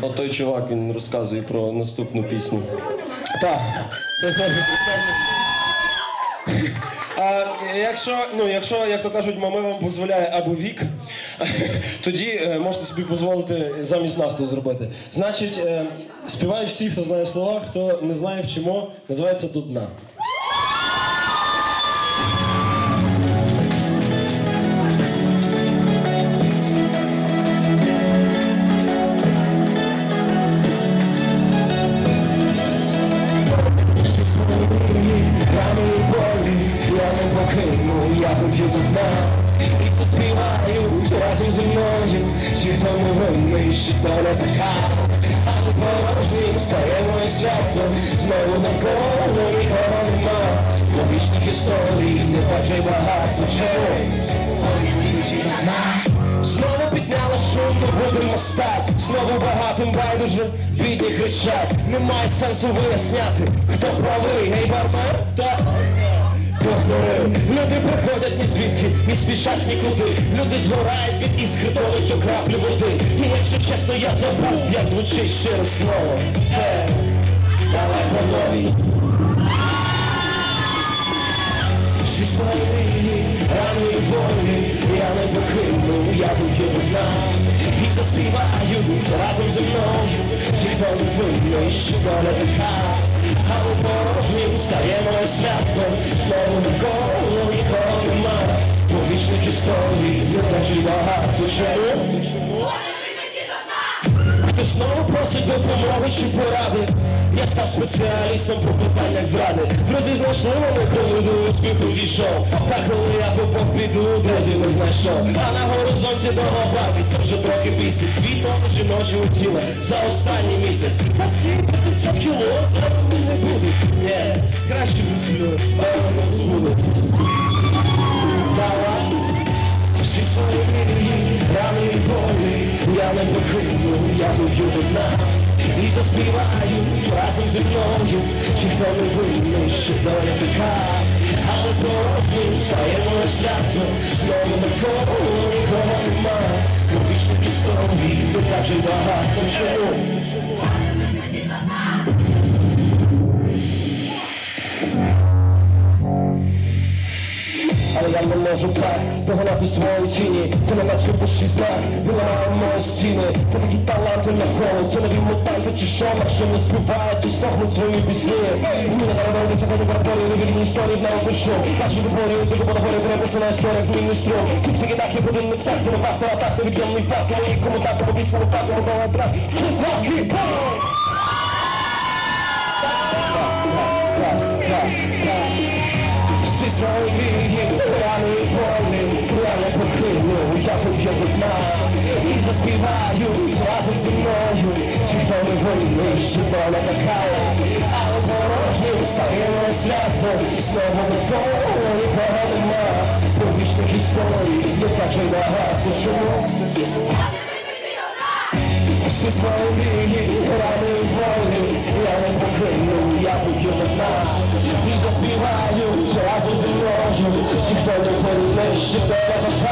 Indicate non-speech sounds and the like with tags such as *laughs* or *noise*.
От той чувак він розказує про наступну пісню. Так. А якщо, ну, якщо, як то кажуть, мама вам дозволяє або вік, *laughs* тоді е, можете собі дозволити замість нас це зробити. Значить, е, співають всі, хто знає слова, хто не знає вчимо, називається до дна. Покину, я до дна І поспівають разом зі мною Ті, хто що доля така А тут порожнім стає моє свято Знову навколо нікого нема Логічних історій не так багато чого Знову підняла шум, ми будемо стати Знову багатим байдуже, бідні кричать Немає сенсу виясняти, хто правий, гей бармен, так Повторив, люди приходять ні звідки, ні спішать нікуди. Люди згорають від іскри, толить у краплю води. І якщо чесно, я забув, як звучить щире слово. Е, давай по новій Всі свої рани і болі Я не покину, я вийду до дна І заспіваю разом зі мною Ті, хто не винний, що у порожнім моє свято Знову навколо нікого нема Повічних історій не так й багато чому? Хто знову просить допомоги чи поради. Я став спеціалістом по питаннях зради. Друзі знайшли мене, коли до успіху дійшов? Та коли я попав біду, друзів не знайшов. А на горизонті довго це вже трохи бісить. Дві тонни жіночого тіла за останній місяць. Та всі 50 кіло зробити не будуть Ні, краще висплю, але не збуду Давай всі свої мрії, рани і болі Я не покину, я виб'ю одна дна І заспіваю разом зі мною. Чи хто не винний, що доля така Але порожнім стає моє свято Знову навколо нікого нема Побічних історій, не так же багато чого Але я не можу так догнати свої тіні. Це не наче пущий знак, виламає мої стіни. Та такі таланти навколо, це нові мутанти чи що? Якщо не співають, то стогнуть свої пісні. Не народиться по лабораторії, невірні історії в навопишу Наші витворюють, дико по нагорі переписана історія, змінний струм Ці всі кидахи, годинник так, це не факт, а так невід'ємний факт. Мої коментати, по військовому факту, готова трак Хіп-хоп, хіп-хоп! Так, так, так всі свої мрії, я дна І заспіваю разом зі мною Ті, хто не винний, що доля така Але порожнім стає моє свято І знову навколо нікого нема Повічних історій, не так же й багато чому всі свої мрії, рани і болі Я не покину, я виб'ю до дна І заспіваю разом зі мною Всі, хто не що доля така Але порожнім